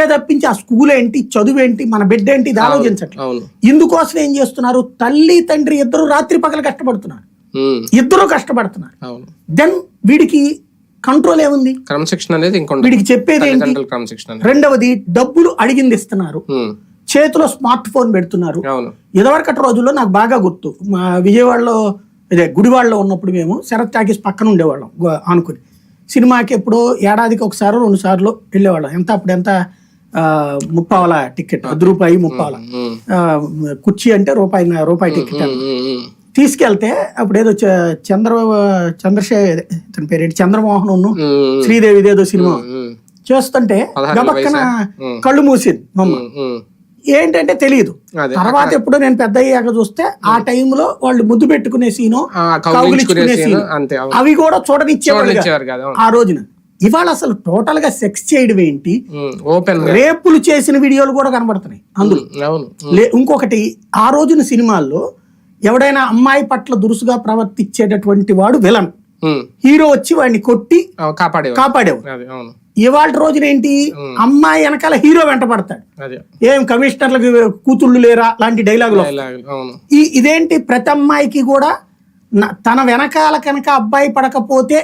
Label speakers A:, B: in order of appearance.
A: అంతే తప్పించి ఆ స్కూల్ ఏంటి చదువు ఏంటి మన బిడ్డ ఏంటి ఇది ఆలోచించట్లేదు ఇందుకోసం ఏం చేస్తున్నారు? తల్లి తండ్రి ఇద్దరు రాత్రి పగలు కష్టపడుతున్నారు. ఇద్దరు కష్టపడుతున్నారు. దెన్ వీడికి కంట్రోల్ ఏముంది?
B: క్రమశిక్షణ అనేది
A: వీడికి చెప్పేది ఏంటి? రెండవది డబ్బులు అడిగింది ఇస్తున్నారు. చేతిలో స్మార్ట్ ఫోన్ పెడుతున్నారు. ఇదివరకటి రోజుల్లో నాకు బాగా గుర్తు. మా విజయవాడలో ఇదే గుడివాడలో ఉన్నప్పుడు మేము శరత్ టాకీస్ పక్కన ఉండేవాళ్ళం ఆనుకుని. సినిమాకి ఎప్పుడో ఏడాదికి ఒకసారి రెండు సార్లు వెళ్ళేవాళ్ళం. ఎంత అప్పుడు ఎంత ముప్పావల టికెట్ పది రూపాయి ముప్పావల. కుర్చీ అంటే రూపాయి రూపాయి టికెట్. తీసుకెళ్తే అప్పుడు ఏదో చంద్ర చంద్రశేఖర్ తన పేరేంటి చంద్రమోహన్ శ్రీదేవి ఏదో సినిమా. చేస్తుంటే గబక్కన. కళ్ళు మూసింది మమ్మ. ఏంటంటే తెలియదు. తర్వాత ఎప్పుడో నేను పెద్ద అయ్యాక చూస్తే ఆ టైంలో వాళ్ళు ముద్దు పెట్టుకునే సీను కౌగిలించుకునే సీను. అవి కూడా
B: చూడనిచ్చేవారు అవును.
A: ఆ రోజున. ఇవాళ అసలు టోటల్గా సెక్స్ చేయడం ఏంటి?
B: ఓపెన్
A: రేపులు చేసిన వీడియోలు కూడా కనబడుతున్నాయి అందులో. ఇంకొకటి ఆ రోజున సినిమాల్లో ఎవడైనా అమ్మాయి పట్ల దురుసుగా ప్రవర్తించేటటువంటి వాడు విలన్. హీరో వచ్చి వాడిని కొట్టి
B: అదే అవును.
A: ఇవాళ రోజున ఏంటి? అమ్మాయి వెనకాల హీరో వెంట పడతాడు. ఏం కమిషనర్లకు కూతుళ్ళు లేరా? లాంటి డైలాగులు ఈ ఇదేంటి? ప్రతి అమ్మాయికి కూడా తన వెనకాల కనుక అబ్బాయి పడకపోతే